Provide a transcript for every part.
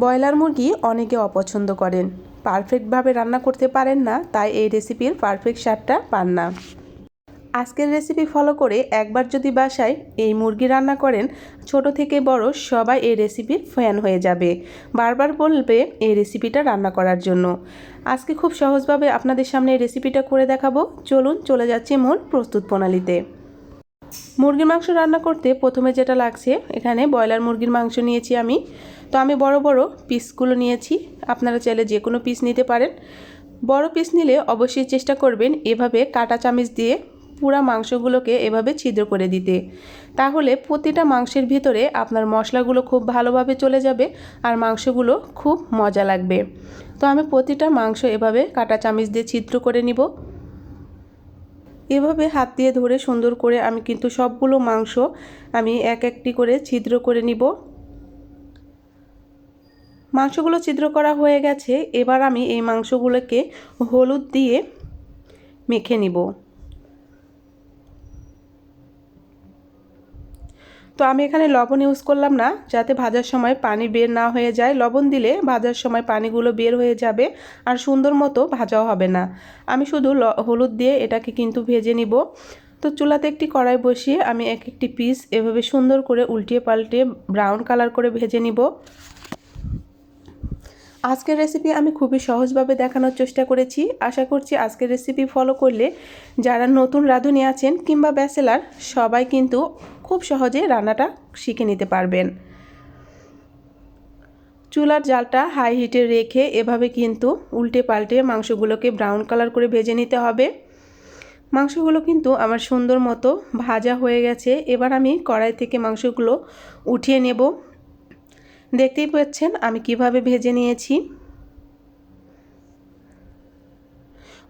Broiler মুরগি অনেকে অপছন্দ করেন। পারফেক্টভাবে রান্না করতে পারেন না, তাই এই রেসিপির পারফেক্ট স্বাদটা পান না। আজকের রেসিপি ফলো করে একবার যদি বাসায় এই মুরগি রান্না করেন, ছোট থেকে বড় সবাই এই রেসিপির ফ্যান হয়ে যাবে। বারবার বলবে এই রেসিপিটা রান্না করার জন্য। আজকে খুব সহজভাবে আপনাদের সামনে এই রেসিপিটা করে দেখাবো। চলুন চলে যাচ্ছি মূল প্রস্তুত প্রণালীতে। মুরগির মাংস রান্না করতে প্রথমে যেটা লাগছে, এখানে ব্রয়লার মুরগির মাংস নিয়েছি আমি। তো আমি বড় বড় পিসগুলো নিয়েছি। আপনারা চাইলে যে কোনো পিস নিতে পারেন। বড় পিস নিলে অবশ্যই চেষ্টা করবেন এভাবে কাটা চামিচ দিয়ে পুরা মাংসগুলোকে এভাবে ছিদ্র করে দিতে। তাহলে প্রতিটা মাংসের ভিতরে আপনার মশলাগুলো খুব ভালোভাবে চলে যাবে আর মাংসগুলো খুব মজা লাগবে। তো আমি প্রতিটা মাংস এভাবে কাটা চামিচ দিয়ে ছিদ্র করে নিব। এভাবে হাত দিয়ে ধরে সুন্দর করে আমি কিন্তু সবগুলো মাংস আমি এক একটি করে ছিদ্র করে নিব। মাংসগুলো ছিদ্র করা হয়ে গেছে, এবার আমি এই মাংসগুলোকে হলুদ দিয়ে মেখে নিব। তো আমি এখানে লবণ ইউজ করলাম না, যাতে ভাজার সময় পানি বের না হয়ে যায়। লবণ দিলে ভাজার সময় পানিগুলো বের হয়ে যাবে আর সুন্দর মতো ভাজাও হবে না। আমি শুধু হলুদ দিয়ে এটাকে কিন্তু ভেজে নিব। তো চুলাতে একটি কড়াই বসিয়ে আমি এক একটি পিস এভাবে সুন্দর করে উল্টিয়ে পাল্টে ব্রাউন কালার করে ভেজে নিব। আজকের রেসিপি আমি খুবই সহজভাবে দেখানোর চেষ্টা করেছি। আশা করছি আজকের রেসিপি ফলো করলে যারা নতুন রাঁধুনি আছেন কিংবা ব্যাচেলার, সবাই কিন্তু খুব সহজে রান্নাটা শিখে নিতে পারবেন। চুলার জালটা হাই হিটে রেখে এভাবে কিন্তু উল্টে পাল্টে মাংসগুলোকে ব্রাউন কালার করে ভেজে নিতে হবে। মাংসগুলো কিন্তু আমার সুন্দর মতো ভাজা হয়ে গেছে। এবার আমি কড়াই থেকে মাংসগুলো উঠিয়ে নেব। দেখতেই পাচ্ছেন আমি কীভাবে ভেজে নিয়েছি।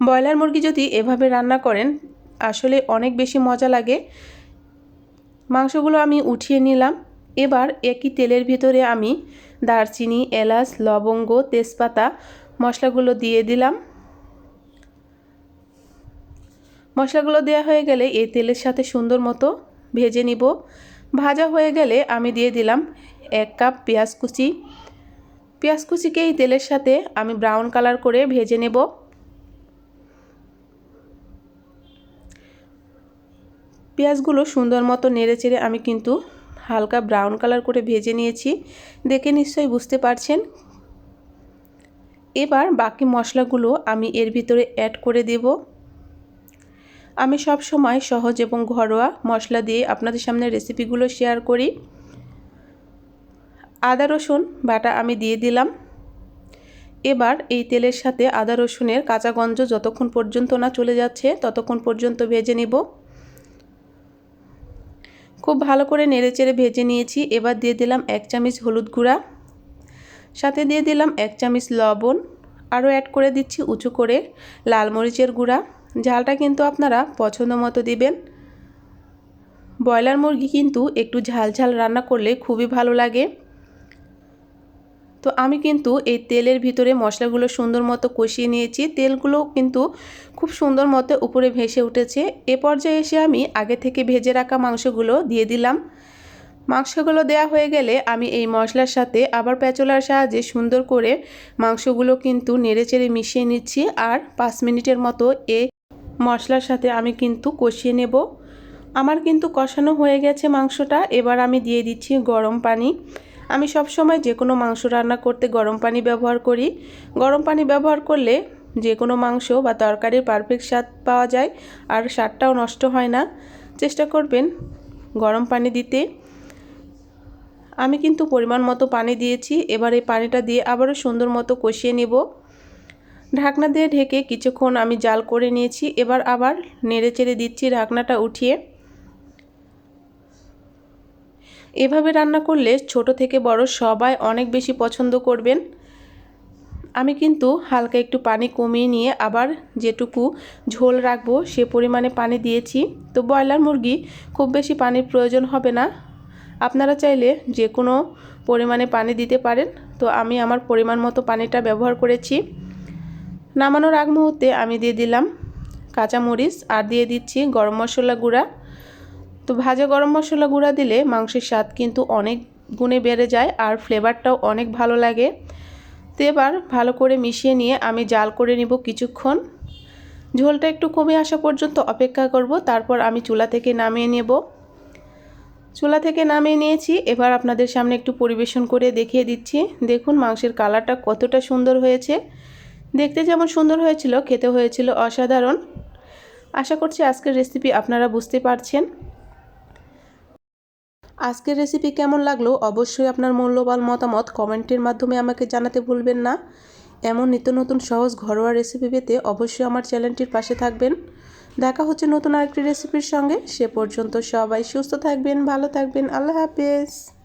ব্রয়লার মুরগি যদি এভাবে রান্না করেন, আসলে অনেক বেশি মজা লাগে। মাংসগুলো আমি উঠিয়ে নিলাম। এবার একই তেলের ভিতরে আমি দারচিনি, এলাচ, লবঙ্গ, তেজপাতা মশলাগুলো দিয়ে দিলাম। মশলাগুলো দেওয়া হয়ে গেলে এই তেলের সাথে সুন্দর মতো ভেজে নিব। ভাজা হয়ে গেলে আমি দিয়ে দিলাম এক কাপ পেঁয়াজ কুচি। পেঁয়াজ কুচিকে এই তেলের সাথে আমি ব্রাউন কালার করে ভেজে নেব। পেঁয়াজগুলো সুন্দর মতো নেড়ে চেড়ে আমি কিন্তু হালকা ব্রাউন কালার করে ভেজে নিয়েছি। দেখে নিশ্চয়ই বুঝতে পারছেন। এবার বাকি মশলাগুলো আমি এর ভিতরে অ্যাড করে দেব। আমি সব সময় সহজ এবং ঘরোয়া মশলা দিয়ে আপনাদের সামনে রেসিপিগুলো শেয়ার করি। আদা রসুন বাটা আমি দিয়ে দিলাম। এবার এই তেলের সাথে আদা রসুনের কাঁচা গঞ্জ যতক্ষণ পর্যন্ত না চলে যাচ্ছে, ততক্ষণ পর্যন্ত ভেজে নেব। খুব ভালো করে নেড়েচেড়ে ভেজে নিয়েছি। এবার দিয়ে দিলাম এক চামচ হলুদ গুঁড়া। সাথে দিয়ে দিলাম এক চামচ লবণ। আরও অ্যাড করে দিচ্ছি উঁচু করে লাল মরিচের গুঁড়া। ঝালটা কিন্তু আপনারা পছন্দ মতো দিবেন। ব্রয়লার মুরগি কিন্তু একটু ঝাল ঝাল রান্না করলে খুবই ভালো লাগে। তো আমি কিন্তু এই তেলের ভিতরে মশলাগুলো সুন্দর মতো কষিয়ে নিয়েছি। তেলগুলো কিন্তু খুব সুন্দর মতো উপরে ভেসে উঠেছে। এ পর্যায়ে এসে আমি আগে থেকে ভেজে রাখা মাংসগুলো দিয়ে দিলাম। মাংসগুলো দেয়া হয়ে গেলে আমি এই মশলার সাথে আবার পেঁচলার সাহায্যে সুন্দর করে মাংসগুলো কিন্তু নেড়েচেড়ে মিশিয়ে নিচ্ছি আর পাঁচ মিনিটের মতো এ মশলার সাথে আমি কিন্তু কষিয়ে নেব। আমার কিন্তু কষানো হয়ে গেছে মাংসটা। এবার আমি দিয়ে দিচ্ছি গরম পানি। আমি সব সময় যে কোনো মাংস রান্না করতে গরম পানি ব্যবহার করি। গরম পানি ব্যবহার করলে যে কোনো মাংস বা তরকারির পারফেক্ট স্বাদ পাওয়া যায় আর স্বাদটাও নষ্ট হয় না। চেষ্টা করবেন গরম পানি দিতে। আমি কিন্তু পরিমাণ মতো পানি দিয়েছি, এবার এই পানিটা দিয়ে আবারও সুন্দর মতো কষিয়ে নেব। ঢাকনা দিয়ে ঢেকে কিছুক্ষণ আমি জাল করে নিয়েছি, এবার আবার নেড়ে চেড়ে দিচ্ছি ঢাকনাটা উঠিয়ে। এভাবে রান্না করলে ছোট থেকে বড় সবাই অনেক বেশি পছন্দ করবেন। আমি কিন্তু হালকা একটু পানি কমিয়ে নিয়ে আবার যেটুকু ঝোল রাখব সে পরিমাণে পানি দিয়েছি। তো ব্রয়লার মুরগি খুব বেশি পানির প্রয়োজন হবে না। আপনারা চাইলে যে কোনো পরিমাণে পানি দিতে পারেন। তো আমি আমার পরিমাণ মতো পানিটা ব্যবহার করেছি। নামানোর আগ মুহূর্তে আমি দিয়ে দিলাম কাঁচামরিচ আর দিয়ে দিচ্ছি গরম মশলা গুঁড়া। তো ভাজা গরম মশলা গুঁড়া দিলে মাংসের স্বাদ কিন্তু অনেক গুণে বেড়ে যায় আর ফ্লেভারটাও অনেক ভালো লাগে। তো এবার ভালো করে মিশিয়ে নিয়ে আমি জাল করে নিব কিছুক্ষণ। ঝোলটা একটু কমে আসা পর্যন্ত অপেক্ষা করব, তারপর আমি চুলা থেকে নামিয়ে নেব। চুলা থেকে নামিয়ে নিয়েছি, এবার আপনাদের সামনে একটু পরিবেশন করে দেখিয়ে দিচ্ছি। দেখুন মাংসের কালারটা কতটা সুন্দর হয়েছে। দেখতে যেমন সুন্দর হয়েছিল খেতে হয়েছিল অসাধারণ। আশা করছি আজকের রেসিপি আপনারা বুঝতে পারছেন। আজকের রেসিপি কেমন লাগল অবশ্যই আপনার মূল্যবান মতামত কমেন্টের মাধ্যমে আমাকে জানাতে ভুলবেন না। এমন নিত্য নতুন সহজ ঘরোয়া রেসিপি পেতে অবশ্যই আমার চ্যানেলটির পাশে থাকবেন। দেখা হচ্ছে নতুন আরেকটি রেসিপির সঙ্গে। সে পর্যন্ত সবাই সুস্থ থাকবেন, ভালো থাকবেন। আল্লাহ হাফেজ।